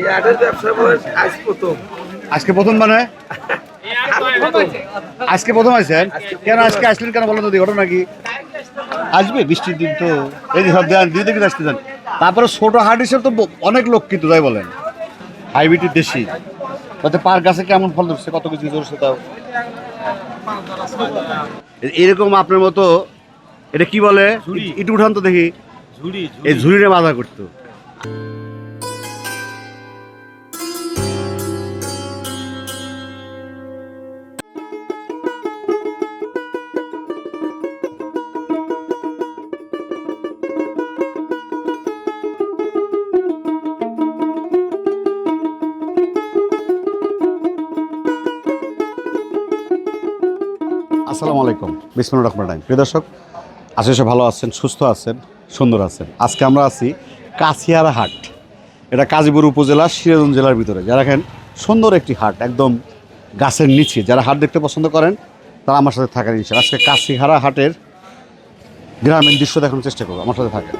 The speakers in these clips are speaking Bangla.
এই আটের ব্যবসা বয়স আজ প্রথম। আজকে প্রথম মানে? আজকে প্রথম আসছেন কেন আজকে আসলেন কেন বলেন তো ঘটনা কি? আসবে বৃষ্টির দিন তো। এই যে সব দেন দিয়ে দেখে আসতে যান তারপরে ছোট হাট হিসেবে তো অনেক লোক কিন্তু তাই বলেন। হাইব্রিড দেশি। তাতে পার গাছে কেমন ফল ধরছে কত কিছু ধরছে তাও? এরকম আপনার মতো এটা কি বলে? ইটু উঠান তো দেখি। এই ঝুড়িরে বাধা করতো। আসসালামু আলাইকুম। বিসমুল রহমান রাহিম। প্রিয় দর্শক, আশা করি ভালো আছেন, সুস্থ আছেন, সুন্দর আছেন। আজকে আমরা আছি কাছিয়ারা হাট। এটা কাজীপুর উপজেলা সিরাজন জেলার ভিতরে। যারা দেখেন, সুন্দর একটি হাট, একদম গাছের নিচে। যারা হাট দেখতে পছন্দ করেন, তারা আমার সাথে থাকার ইচ্ছা আজকে কাশিহারা হাটের গ্রামীণ দৃশ্য দেখানোর চেষ্টা করব। আমার সাথে থাকেন।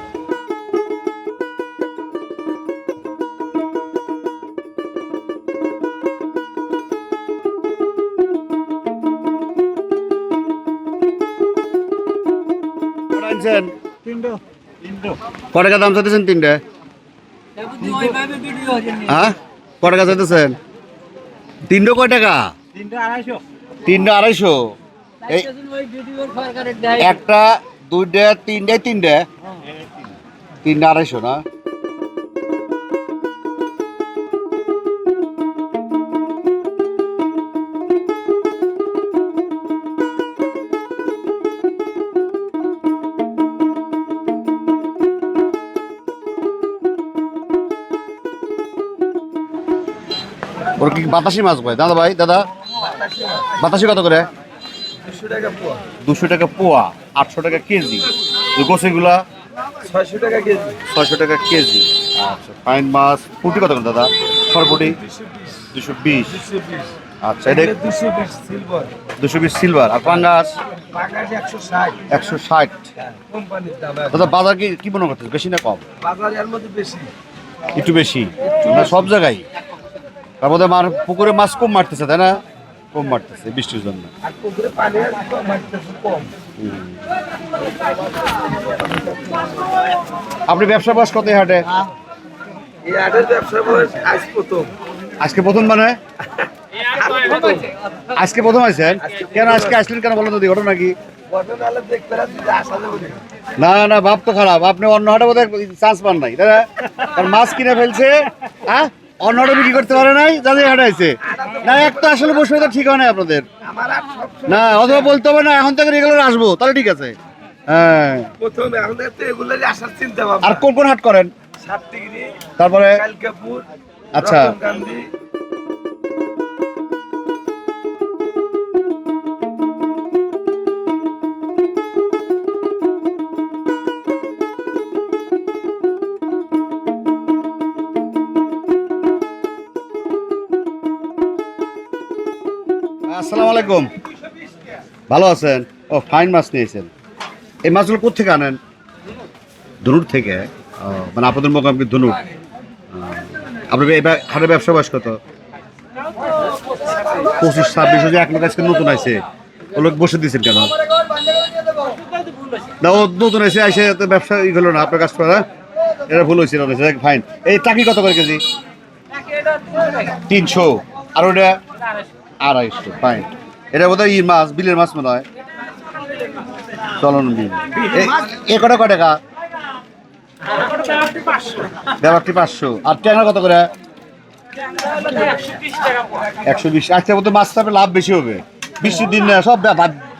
কটা আনছেন? ক টাকা দাম চাইতেছেন তিনটে? হ্যাঁ? ক টাকা চাইতেছেন? তিনটে কয় টাকা? তিনটে আড়াইশো। এই একটা দুইটা তিনটে তিনটে? তিনটে আড়াইশো না? বাতাসি মাছ ভাই দাদা ভাই দাদা। বাতাসি কত করে? দুশো টাকা পোয়া দুশো টাকা পোয়া আটশো টাকা কেজি। গোসেগুলা ছয়শো টাকা কেজি। ছয়শো টাকা কেজি। আচ্ছা ফাইন মাছ। ফুটি কত করে দাদা? সরপুটি দুশো বিশ। আচ্ছা এটা দুশো বিশ সিলভার দুশো বিশ সিলভার আর পাঙ্গাস? একশো ষাট। দাম দাদা বাজার কি কি মনে করতেছে বেশি না কম? বাজার এর মধ্যে বেশি। একটু বেশি। না সব জায়গায়? তার মধ্যে মার পুকুরে মাছ কম মারতেছে তাই না? কম মারতেছে বৃষ্টির জন্য। আপনি ব্যবসা বাস কত হাটে? বয়স আজকে প্রথম মানে? আজকে প্রথম আসছেন কেন আজকে আসলেন কেন বলেন তো ঘটনা কি? না। না না ভাব তো খারাপ। আপনি অন্য হাটে বোধহয় চান্স পান নাই দাদা কারণ মাছ কিনে ফেলছে হ্যাঁ অন্য বিক্রি করতে পারে নাই যাদের হাটে আছে। না এক তো আসলে বসে তো ঠিক হয় না আপনাদের। না অথবা বলতে হবে না এখন থেকে রেগুলার আসব তাহলে ঠিক আছে। হ্যাঁ। আর কোন কোন হাট করেন? তারপরে আচ্ছা। আসসালামু আলাইকুম। ভালো আছেন? ও, ফাইন মাছ নিয়েছেন। এই মাছগুলো কোথেকে আনেন? ধনুর থেকে। মানে আপনাদের মোকামকি ধনুর। আপনার এই ব্যা- হাটের ব্যবসা বয়স কত? পঁচিশ, ছাব্বিশ যে এক আজকে নতুন আছে ও লোক বসে দিয়েছেন কেন? না, ও নতুন এসে এসে ব্যবসা ই হলো না, আপনার কাজ করা এটা ভুল হয়েছিল ফাইন এই টাকি কত করে কেজি? তিনশো। আর ওটা আড়াইশো ফাইন এটা বোধহয় ই মাছ, বিলের মাছ মনে হয়। চলন বিল। এ- কটা, কয় টাকা? ব্যাপারটি পাঁচশো। আর ট্যাংরা কত করে? একশো বিশ। আজকে মতো মাছ থাকবে লাভ বেশি হবে। বৃষ্টির দিন সব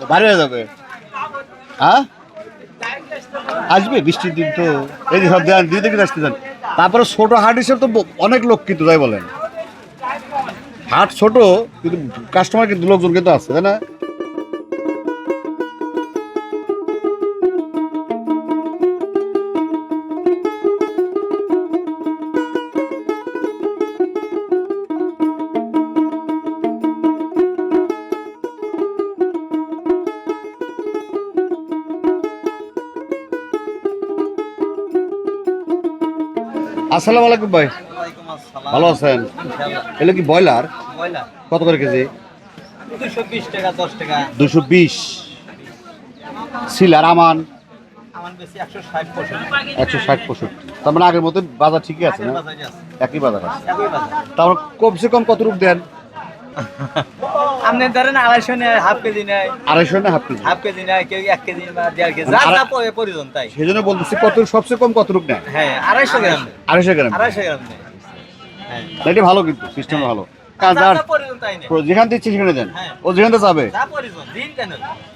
ভারী হয়ে যাবে। হ্যাঁ? আসবে বৃষ্টির দিন তো। এই যে সব দেন, দিয়ে দেখে আসতে যান তারপরে ছোট হাট হিসেবে তো অনেক লোক কিন্তু, তাই বলেন। হাট ছোট কিন্তু কাস্টমার কিন্তু লোকজন কিন্তু আছে তাই না? আসসালামু আলাইকুম ভাই। ভালো আছেন? এগুলো কি ব্রয়লার? কত করে কেজি? দুশো বিশ সিলার আমান? একশো ষাট পঁয়ষট্টি। তার মানে আগের মতো বাজার ঠিকই আছে না? একই বাজার আছে। তারপর কমসে কম কত রূপ দেন? আপনি ধরেন আড়াইশো নেয় হাফ কেজি নেয়। আড়াইশো না হাফ কেজি। হাফ কেজি নেয় কেউ এক কেজি বা দেড় কেজি। মানে যা আড়া- যা পরে প্রয়োজন তাই। সেই জন্য বলতেছি কত সবচেয়ে কম কত রূপ নেয়? হ্যাঁ আড়াইশো গ্রাম। আড়াইশো গ্রাম। আড়াইশো গ্রাম নেয়। এটা ভালো কিন্তু সিস্টেম ভালো। কাজ আর যেখান ইচ্ছে সেখানে দেন। হ্যাঁ। ও যেখানে যাবে।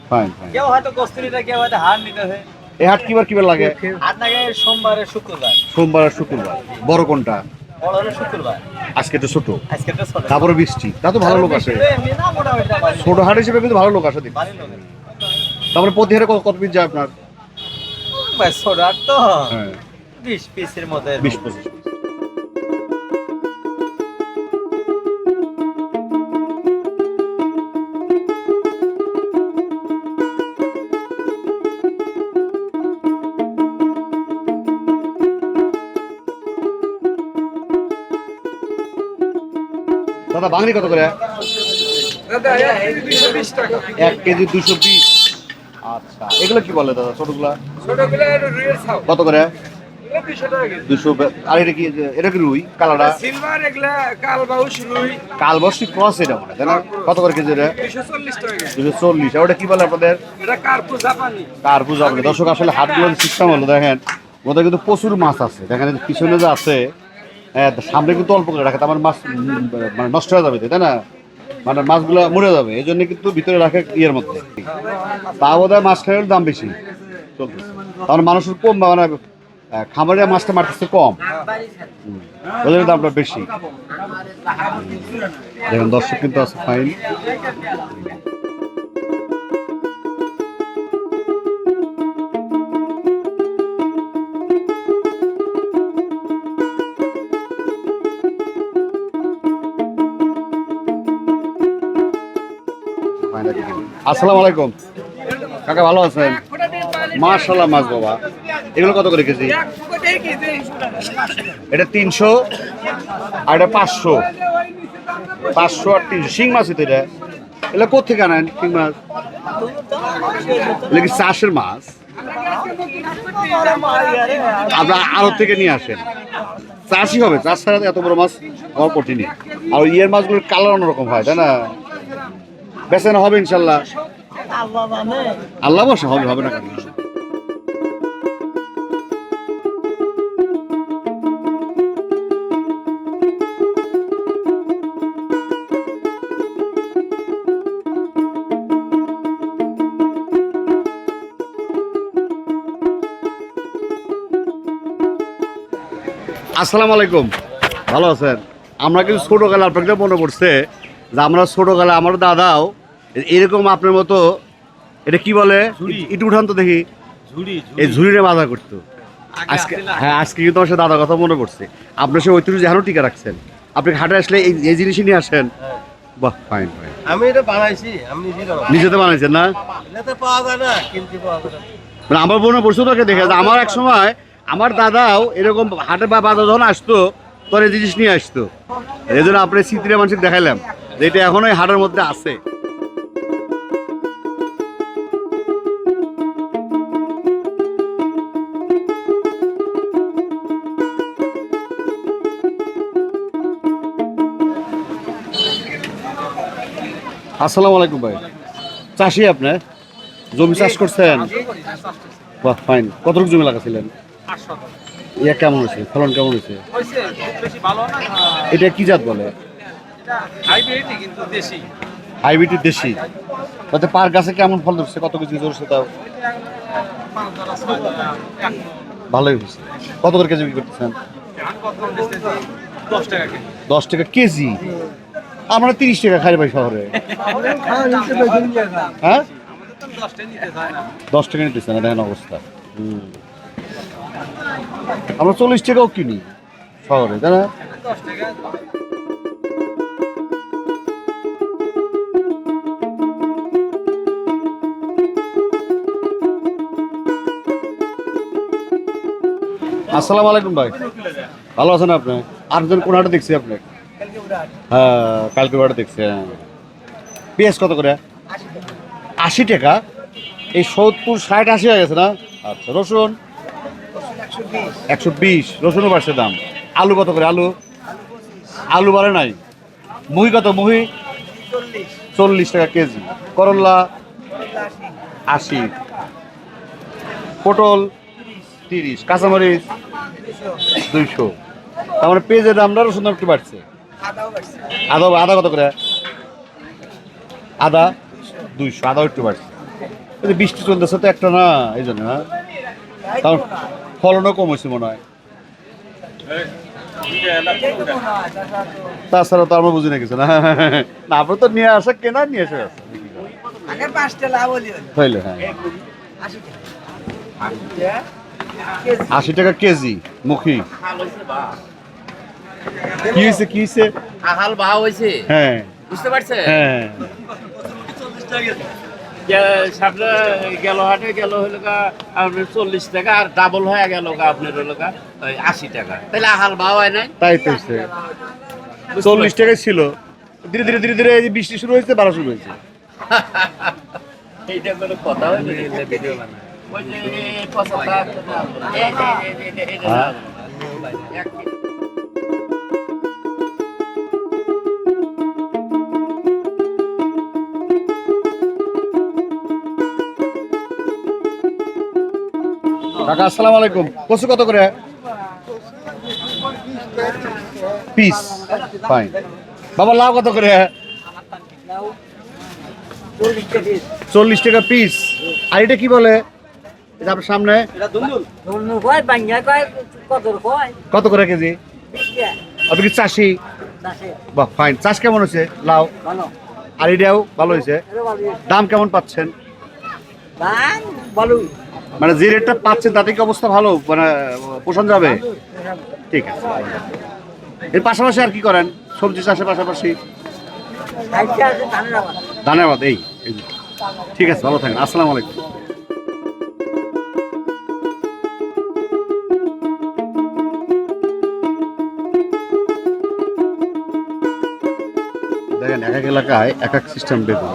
ফাইন ফাইন কেউ হয়তো কস্তুরিটা কেউ হয়তো হার নিতে হয়। এই হাট কিবার কিবার লাগে? হাট সোমবারে শুক্রবার। সোমবার শুক্রবার। বড় কোনটা? বড় হলো শুক্রবার। আজকে তো ছোট। আজকে তো ছোট। তারপরে বৃষ্টি। তা তো ভালো লোক আসে ছোট হাট হিসেবে কিন্তু ভালো লোক আসে দিন। তারপরে প্রতি হারে কত কত পিস যায় আপনার? ছোট হাট তো। হ্যাঁ। বিশ পিসের মধ্যে বিশ পঁচিশ দাদা বাঙালি কত করে? এক কেজি দুশো বিশ আচ্ছা এগুলো কি বলে দাদা ছোটগুলা? কত করে? দুশো আর এটা কি এটা কি রুই কালারটা সিলভার এগুলা কাল রুই। কালবর্ষি ক্রস এটা মনে তাই না? কত করে কেজি এটা? দুশো চল্লিশ ওটা কি বলে আপনাদের? এটা কার্পু জাপানি। কার পূজা হবে দর্শক আসলে হাটগুলোর সিস্টেম হলো দেখেন ওদের কিন্তু প্রচুর মাছ আছে। দেখেন পিছনে যে আছে হ্যাঁ, সামনে কিন্তু অল্প করে রাখে তার মানে মাছ মানে নষ্ট হয়ে যাবে তাই না? মানে মাছগুলো মরে যাবে এই জন্য কিন্তু ভিতরে রাখে ইয়ের মধ্যে। তা বোধ হয় মাছ খাইয়ের দাম বেশি চলতেছে। তার মানুষের কম মানে খামারে মাছটা মারতেছে কম। ওদের দামটা বেশি। দেখেন দর্শক কিন্তু আছে ফাইন। আসসালামু আলাইকুম কাকা ভালো আছেন? মার্শাল্লাহ মাছ বাবা। এগুলো কত করে কেজি? এটা তিনশো, আর এটা পাঁচশো। পাঁচশো আর তিনশো। শিং মাছ তো এটা? এগুলো কোথেকে আনেন শিং মাছ? এগুলো কি চাষের মাছ? আমরা আড়ত থেকে নিয়ে আসেন। চাষই হবে। চাষ ছাড়া এত বড় মাছ আমার কঠিনই আর ইয়ের মাছগুলোর কালার অন্যরকম হয়, তাই না? বেচানো হবে ইনশাল্লাহ। আল্লাহ বসে, হবে হবে না কেন? আসসালামু আলাইকুম। ভালো আছেন? আমরা কিন্তু ছোটোকালে আপনাকে মনে পড়ছে যে আমরা ছোটোকালে আমার দাদাও এরকম আপনার মতো এটা কি বলে? ইটু উঠান তো দেখি। এই ঝুড়িরে বাধা করতো। আজকে হ্যাঁ আজকে কিন্তু আমার সাথে দাদার কথা মনে পড়ছে। আপনার সে ঐতিহ্য যেন টিকা রাখছেন। আপনি হাটে আসলে এই এই জিনিসই নিয়ে আসেন। বাহ ফাইন ফাইন আমি এটা বানাইছি আমি নিজে নিজেতে বানাইছেন না? এটাতে পাওয়া যায় না কিনতে পাওয়া যায় মানে আমার মনে পড়ছে তোকে দেখে। আমার এক সময় আমার দাদাও এরকম হাটে বা বাজার যখন আসতো তোর এই জিনিস নিয়ে আসতো। এই জন্য আপনার স্মৃতিটা মানুষকে দেখাইলাম যে এটা এখনও এই হাটের মধ্যে আছে। আসসালামু আলাইকুম ভাই। চাষি আপনি জমি চাষ করছেন? বাহ ফাইন কতটুকু জমি লাগাছিলেন? ইয়া কেমন হয়েছে? ফলন কেমন হয়েছে? বেশি ভালো না এটা কি জাত বলে? হাইব্রিডই কিন্তু দেশি হাইব্রিড দেশি। তাতে পার গাছে কেমন ফল ধরছে? কত কেজি ধরছে তাও? ভালোই হয়েছে। কত করে কেজি বিক্রি করতেছেন? দশ টাকা কেজি? আমরা তিরিশ টাকা খাই ভাই শহরে। হ্যাঁ? দশ টাকা নিতেছে না, দেখেন অবস্থা। আমরা চল্লিশ টাকাও কিনি শহরে, তাই না? আসসালামু আলাইকুম ভাই। ভালো আছেন আপনি? আটজন কোন হাটে দেখছি আপনি হ্যাঁ কালকে হাটে দেখছি হ্যাঁ। পেঁয়াজ কত করে? আশি টাকা। এই সত্তর ষাট আশি হয়ে গেছে না? আচ্ছা রসুন? একশো বিশ। রসুনও বাড়ছে দাম। আলু কত করে? আলু? আলু বাড়ে নাই। মুহি কত মুহি? চল্লিশ। টাকা কেজি। করল্লা আশি। পটল? তিরিশ। কাঁচামরিচ? দুইশো। তার মানে পেঁয়াজের দামটা রসুন দাম একটু বাড়ছে। আদা আদা কত করে? আদা দুইশো আদাও একটু বাড়ছে। এই বৃষ্টি চলতেছে তো একটা না এই জন্য হ্যাঁ? তার ফলনও কম হয়েছে মনে হয়। তাছাড়া তো আমরা বুঝি না কিছু না। না আপনার তো নিয়ে আসা কেনা নিয়ে তাইলে হ্যাঁ। আশি টাকা কেজি মুখী। কি হয়েছে কি হয়েছে আহাল বাহা হয়েছে হ্যাঁ বুঝতে পারছে হ্যাঁ সামনে গেল হাটে গেল হলো আপনার চল্লিশ টাকা আর ডাবল হয়ে গেল আপনার হলো আশি টাকা তাহলে আহাল বাহা হয় নাই তাই তো চল্লিশ টাকায় ছিল ধীরে ধীরে ধীরে ধীরে বৃষ্টি শুরু হয়েছে বাড়া শুরু হয়েছে এইটা কোনো কথা হয়নি ভিডিও বানায় ওই যে কথাটা কাকা আসসালামু আলাইকুম। কচু কত করে? পিস ফাইন বাবা লাউ কত করে? চল্লিশ টাকা পিস আর এটা কি বলে? এটা আপনার সামনে? কত করে কেজি? আপনি কি চাষি? বাহ ফাইন চাষ কেমন হয়েছে? লাউ? আর এটাও ভালো হয়েছে। দাম কেমন পাচ্ছেন? দাম ভালো মানে যে রেটটা পাচ্ছেন তাতে কি অবস্থা ভালো? মানে পোষণ যাবে? ঠিক আছে। এর পাশাপাশি আর কি করেন? সবজি চাষের পাশাপাশি? খাইতে আছে ধানের আবার ধানের বাদ এই ঠিক আছে, ভালো থাকেন। আসসালামু আলাইকুম। এক এক এলাকায় এক এক সিস্টেম বেগুন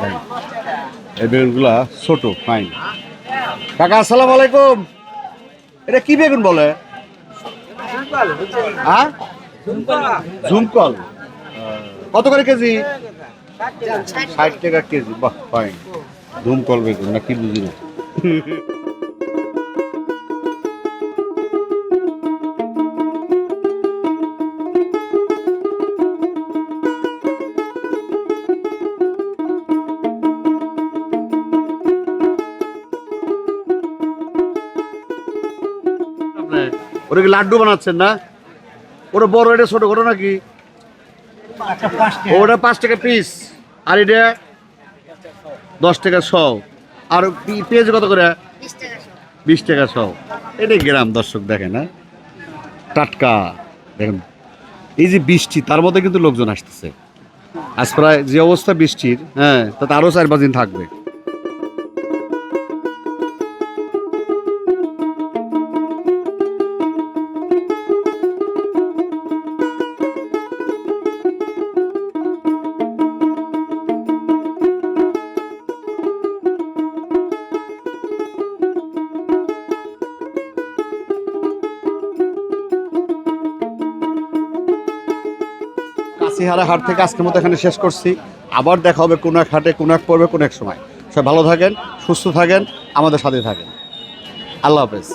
এই বেগুনগুলা ছোট ফাইন কাকা, আসসালাম আলাইকুম। এটা কি বেগুন বলে? হ্যাঁ ঝুমকল। কত করে কেজি? ষাট টাকা কেজি। বাহ ফাইন ধুমকল বেগুন, না কি বুঝি না ওটা কি লাড্ডু বানাচ্ছেন না? ওটা বড় এটা ছোট ওটা নাকি? ওটা পাঁচ টাকা পিস আর এটা দশ টাকা শ আর পেঁয়াজ কত করে? বিশ টাকা শ এটাই গ্রাম দর্শক দেখেন হ্যাঁ? টাটকা। দেখেন এই যে বৃষ্টি তার মধ্যে কিন্তু লোকজন আসতেছে। আজ প্রায় যে অবস্থা বৃষ্টির হ্যাঁ তাতে আরও চার পাঁচ দিন থাকবে। কাশিহারা হাট থেকে আজকের মতো এখানে শেষ করছি। আবার দেখা হবে কোন এক হাটে, কোন এক পর্বে, কোন এক সময়। সবাই ভালো থাকেন, সুস্থ থাকেন, আমাদের সাথে থাকেন। আল্লাহ হাফেজ।